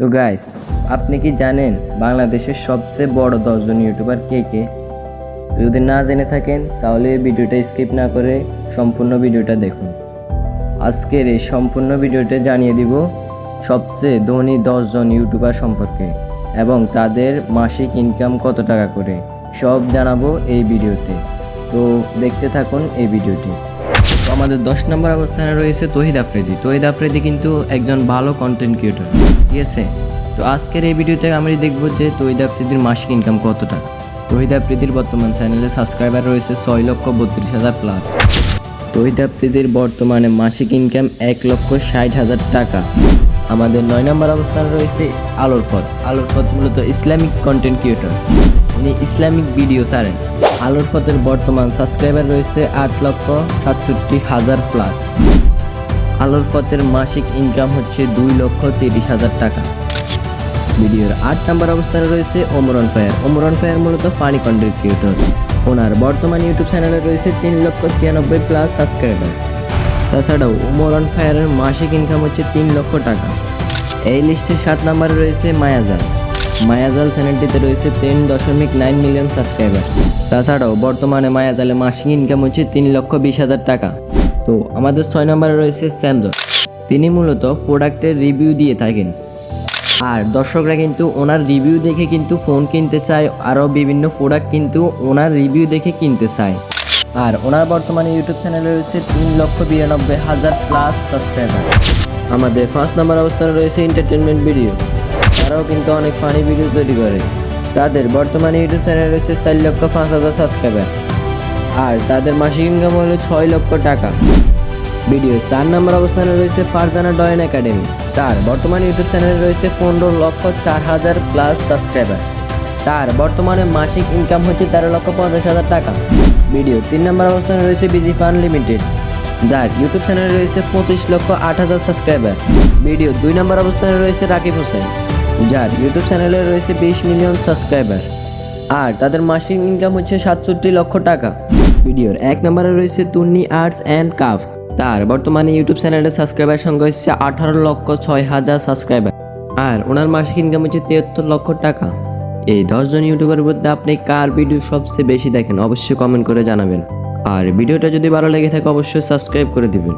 তো গাইস আপনি কি জানেন বাংলাদেশের সবচেয়ে বড় দশজন ইউটিউবার কে কে? যদি না জেনে থাকেন, তাহলে ভিডিওটা স্কিপ না করে সম্পূর্ণ ভিডিওটা দেখুন। আজকের এই সম্পূর্ণ ভিডিওতে জানিয়ে দিব সবচেয়ে ধনী দশজন ইউটিউবার সম্পর্কে এবং তাদের মাসিক ইনকাম কত টাকা করে। সব জানাব এই ভিডিওতে। তো দেখতে থাকুন এই ভিডিওটি। আমাদের দশ নম্বর অবস্থানে রয়েছে তহিদ আফ্রিদি। তহিদ আফ্রিদি কিন্তু একজন ভালো কন্টেন্ট ক্রিয়েটর ঠিক আছে? তো আজকের এই ভিডিওতে আমরা দেখব যে তহিদ আফ্রিদির মাসিক ইনকাম কত টাকা। তহিদ আফ্রিদির বর্তমান চ্যানেলে সাবস্ক্রাইবার রয়েছে ছয় লক্ষ বত্রিশ হাজার প্লাস তহিদ আফ্রিদির বর্তমানে মাসিক ইনকাম এক লক্ষ ষাট হাজার টাকা। আমাদের নয় নম্বর অবস্থানে রয়েছে আলোর পথ। আলোর পথ মূলত ইসলামিক কন্টেন্ট ক্রিয়েটর উনি ইসলামিক ভিডিও ছাড়েন। আলোর পথের বর্তমান সাবস্ক্রাইবার রয়েছে আট লক্ষ সাতষট্টি হাজার প্লাস আলোর পথের মাসিক ইনকাম হচ্ছে দুই লক্ষ তিরিশ হাজার টাকা। ভিডিওর আট নাম্বার অবস্থানে রয়েছে ওমরন ফায়ার। ওমরন ফায়ার মূলত ফানি কন্টেন্ট ক্রিয়েটর ওনার বর্তমান ইউটিউব চ্যানেলে রয়েছে তিন লক্ষ ছিয়ানব্বই প্লাস সাবস্ক্রাইবার তাছাড়াও ওমরন ফায়ারের মাসিক ইনকাম হচ্ছে তিন লক্ষ টাকা। এই লিস্টের সাত নম্বরে রয়েছে মায়াজাল। মায়াজাল চ্যানেলটিতে রয়েছে তিন দশমিক নাইন মিলিয়ন সাবস্ক্রাইবার। তাছাড়াও বর্তমানে মায়াজালে মাসিক ইনকাম হচ্ছে তিন লক্ষ বিশ হাজার টাকা। তো আমাদের ছয় নম্বরে রয়েছে স্যামজন। তিনি মূলত প্রোডাক্টের রিভিউ দিয়ে থাকেন। আর দর্শকরা কিন্তু ওনার রিভিউ দেখে কিন্তু ফোন কিনতে চায়, আরও বিভিন্ন প্রোডাক্ট কিন্তু ওনার রিভিউ দেখে কিনতে চায়। আর ওনার বর্তমানে ইউটিউব চ্যানেলে রয়েছে তিন লক্ষ বিরানব্বই হাজার প্লাস সাবস্ক্রাইবার আমাদের ফার্স্ট নাম্বার অবস্থানে রয়েছে এন্টারটেনমেন্ট ভিডিও তারাও কিন্তু অনেক ফানি ভিডিও তৈরি করে। তাদের বর্তমানে ইউটিউব চ্যানেলে রয়েছে চার লক্ষ পাঁচ হাজার সাবস্ক্রাইবার আর তাদের মাসিক ইনকাম হলো ছয় লক্ষ টাকা। ভিডিও চার নম্বর অবস্থানে রয়েছে ফারজানা ডয়েন একাডেমি। তার বর্তমানে ইউটিউব চ্যানেলে রয়েছে পনেরো লক্ষ চার হাজার প্লাস সাবস্ক্রাইবার তার বর্তমানে মাসিক ইনকাম হচ্ছে তেরো লক্ষ পঞ্চাশ হাজার টাকা। ভিডিও তিন নম্বর অবস্থানে রয়েছে বিজি ফান লিমিটেড যার ইউটিউব চ্যানেলে রয়েছে পঁচিশ লক্ষ আট হাজার সাবস্ক্রাইবার ভিডিও দুই নম্বর অবস্থানে রয়েছে রাকিব হোসেন। যার ইউটিউব চ্যানেলে রয়েছে বিশ মিলিয়ন সাবস্ক্রাইবার আর তাদের মাসিক ইনকাম হচ্ছে সাতষট্টি লক্ষ টাকা। ভিডিওর এক নম্বরে রয়েছে তুন্নি আর্টস অ্যান্ড কাফ তার বর্তমানে ইউটিউব চ্যানেলের সাবস্ক্রাইবার সংখ্যা হচ্ছে আঠারো লক্ষ ছয় হাজার সাবস্ক্রাইবার আর ওনার মাসিক ইনকাম হচ্ছে তিয়াত্তর লক্ষ টাকা। এই দশজন ইউটিউবের মধ্যে আপনি কার ভিডিও সবচেয়ে বেশি দেখেন, অবশ্যই কমেন্ট করে জানাবেন। আর ভিডিওটা যদি ভালো লেগে থাকে, অবশ্যই সাবস্ক্রাইব করে দিবেন।